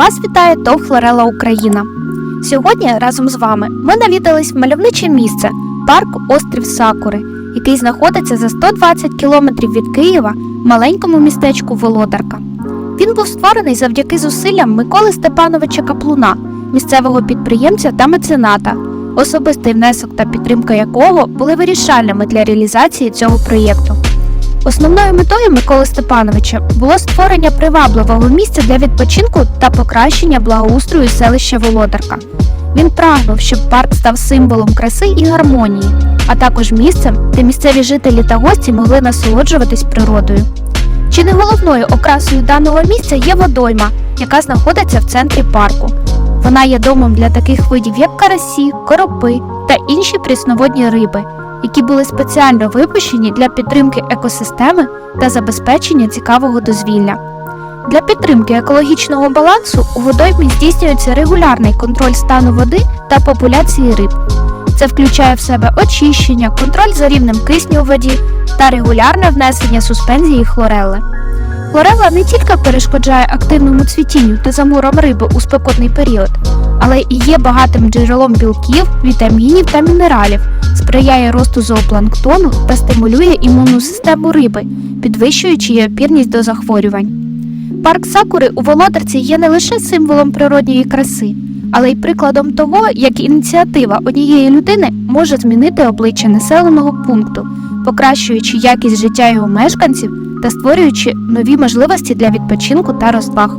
Вас вітає ТОВ Флорела Україна. Сьогодні разом з вами ми навідались в мальовниче місце парк Острів Сакури, який знаходиться за 120 кілометрів від Києва в маленькому містечку Володарка. Він був створений завдяки зусиллям Миколи Степановича Каплуна, місцевого підприємця та мецената, особистий внесок та підтримка якого були вирішальними для реалізації цього проєкту. Основною метою Миколи Степановича було створення привабливого місця для відпочинку та покращення благоустрою селища Володарка. Він прагнув, щоб парк став символом краси і гармонії, а також місцем, де місцеві жителі та гості могли насолоджуватись природою. Чи не головною окрасою даного місця є водойма, яка знаходиться в центрі парку. Вона є домом для таких видів, як карасі, коропи та інші прісноводні риби, які були спеціально випущені для підтримки екосистеми та забезпечення цікавого дозвілля. Для підтримки екологічного балансу у водоймі здійснюється регулярний контроль стану води та популяції риб. Це включає в себе очищення, контроль за рівнем кисню у воді та регулярне внесення суспензії хлорелли. Хлорелла не тільки перешкоджає активному цвітінню та замурам риби у спекотний період, але і є багатим джерелом білків, вітамінів та мінералів, сприяє росту зоопланктону та стимулює імунну систему риби, підвищуючи її опірність до захворювань. Парк Сакури у Володарці є не лише символом природньої краси, але й прикладом того, як ініціатива однієї людини може змінити обличчя населеного пункту, покращуючи якість життя його мешканців та створюючи нові можливості для відпочинку та розваг.